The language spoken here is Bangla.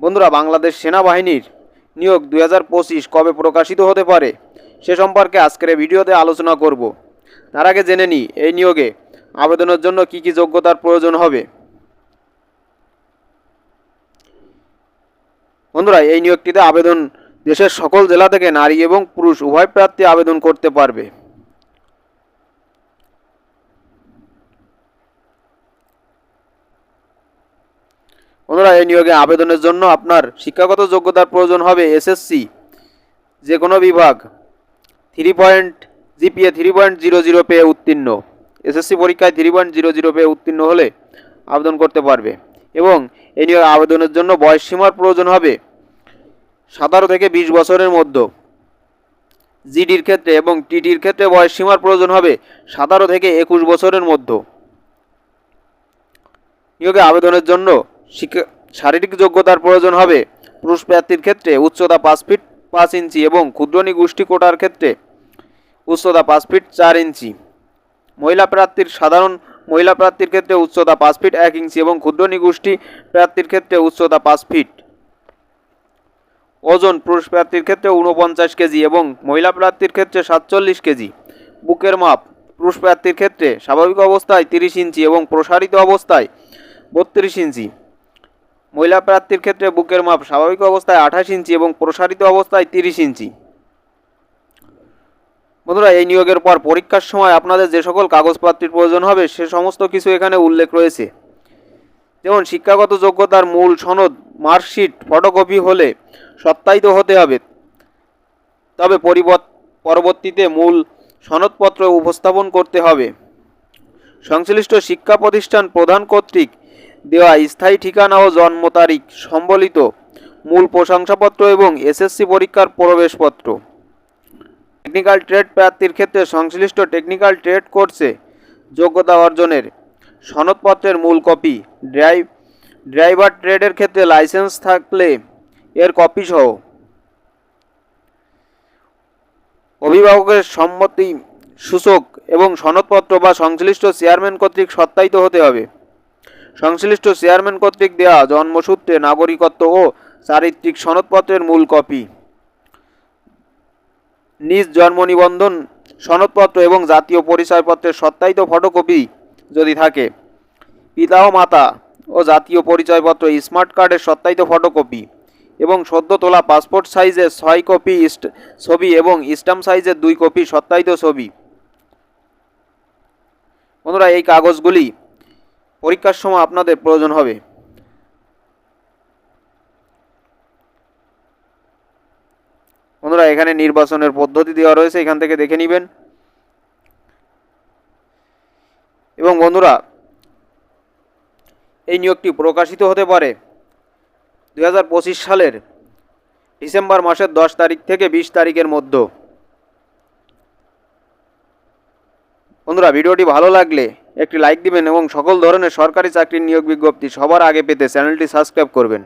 বন্ধুরা, বাংলাদেশ সেনাবাহিনীর নিয়োগ দু হাজার পঁচিশ কবে প্রকাশিত হতে পারে সে সম্পর্কে আজকের ভিডিওতে আলোচনা করব। তার আগে জেনে নিই, এই নিয়োগে আবেদনের জন্য কি কি যোগ্যতার প্রয়োজন হবে। বন্ধুরা, এই নিয়োগটিতে আবেদন দেশের সকল জেলা থেকে নারী এবং পুরুষ উভয় প্রার্থী আবেদন করতে পারবে। বন্ধুরা এই নিয়োগে আবেদনের জন্য আপনার শিক্ষাগত যোগ্যতার প্রয়োজন হবে এসএসসি যে কোনো বিভাগ। Three point GPA three point zero zero পেয়ে উত্তীর্ণ। এসএসসি পরীক্ষায় থ্রি পয়েন্ট জিরো জিরো পেয়ে উত্তীর্ণ হলে আবেদন করতে পারবে এবং এই নিয়োগে আবেদনের জন্য বয়স সীমার প্রয়োজন হবে সাতারো থেকে বিশ বছরের মধ্যে। জিডির ক্ষেত্রে এবং টিটির ক্ষেত্রে বয়স সীমার প্রয়োজন হবে সাতারো থেকে একুশ বছরের মধ্যে। নিয়োগে আবেদনের জন্য শিক্ষা শারীরিক যোগ্যতার প্রয়োজন হবে। পুরুষ প্রার্থীর ক্ষেত্রে উচ্চতা পাঁচ ফিট পাঁচ ইঞ্চি এবং ক্ষুদ্রনী গোষ্ঠী কোটার ক্ষেত্রে উচ্চতা পাঁচ ফিট চার ইঞ্চি। মহিলা প্রার্থীর সাধারণ মহিলা প্রার্থীর ক্ষেত্রে উচ্চতা পাঁচ ফিট এক ইঞ্চি এবং ক্ষুদ্রনী গোষ্ঠী প্রার্থীর ক্ষেত্রে উচ্চতা পাঁচ ফিট। ওজন পুরুষ প্রার্থীর ক্ষেত্রে উনপঞ্চাশ কেজি এবং মহিলা প্রার্থীর ক্ষেত্রে সাতচল্লিশ কেজি। বুকের মাপ পুরুষ প্রার্থীর ক্ষেত্রে স্বাভাবিক অবস্থায় তিরিশ ইঞ্চি এবং প্রসারিত অবস্থায় বত্রিশ ইঞ্চি। মহিলা প্রার্থীর ক্ষেত্রে বুকের মাপ স্বাভাবিক অবস্থায় আঠাশ ইঞ্চি এবং প্রসারিত অবস্থায় তিরিশ ইঞ্চি। বন্ধুরা, এই নিয়োগের পর পরীক্ষার সময় আপনাদের যে সকল কাগজপত্রের প্রয়োজন হবে, সে সমস্ত কিছু এখানে উল্লেখ রয়েছে। যেমন, শিক্ষাগত যোগ্যতার মূল সনদ, মার্কশিট, ফটোকপি হলে সত্যায়িত হতে হবে। তবে পরিবর্ত পরবর্তীতে মূল সনদপত্র উপস্থাপন করতে হবে। সংশ্লিষ্ট শিক্ষা প্রতিষ্ঠান প্রধান কর্তৃক দেওয়া স্থায়ী ঠিকানা ও জন্ম তারিখ সম্বলিত মূল প্রশংসাপত্র এবং এসএসসি পরীক্ষার প্রবেশপত্র। টেকনিক্যাল ট্রেড প্রার্থীর ক্ষেত্রে সংশ্লিষ্ট টেকনিক্যাল ট্রেড কোর্সে যোগ্যতা অর্জনের সনদপত্রের মূল কপি ড্রাইভ ড্রাইভার ট্রেডের ক্ষেত্রে লাইসেন্স থাকলে এর কপি সহ অভিভাবকের সম্মতি, সূচক এবং সনদপত্র বা সংশ্লিষ্ট চেয়ারম্যান কর্তৃক সত্যায়িত হতে হবে। সংশ্লিষ্ট চেয়ারম্যান কর্তৃক দেওয়া জন্মসূত্রে নাগরিকত্ব ও চারিত্রিক সনদপত্রের মূল কপি। নিজ জন্ম নিবন্ধন, সনদপত্র এবং জাতীয় পরিচয়পত্রের সত্যায়িত ফটোকপি যদি থাকে, পিতা ও মাতা ও জাতীয় পরিচয়পত্র স্মার্ট কার্ডের সত্যায়িত ফটোকপি এবং সদ্য তোলা পাসপোর্ট সাইজের ছয় কপি ইস্ট- ছবি এবং স্ট্যাম্প সাইজের দুই কপি সত্যায়িত ছবি। বন্ধুরা, এই কাগজগুলি পরীক্ষার সময় আপনাদের প্রয়োজন হবে। বন্ধুরা, এখানে নির্বাচনের পদ্ধতি দেওয়া রয়েছে, এখান থেকে দেখে নেবেন। এবং বন্ধুরা, এই নিয়োগটি প্রকাশিত হতে পারে দু হাজার পঁচিশ সালের ডিসেম্বর মাসের দশ তারিখ থেকে বিশ তারিখের মধ্যে। বন্ধুরা, ভিডিওটি ভালো লাগলে একটি লাইক দিবেন এবং সকল ধরনের সরকারি চাকরির নিয়োগ বিজ্ঞপ্তি সবার আগে পেতে চ্যানেলটি সাবস্ক্রাইব করবেন।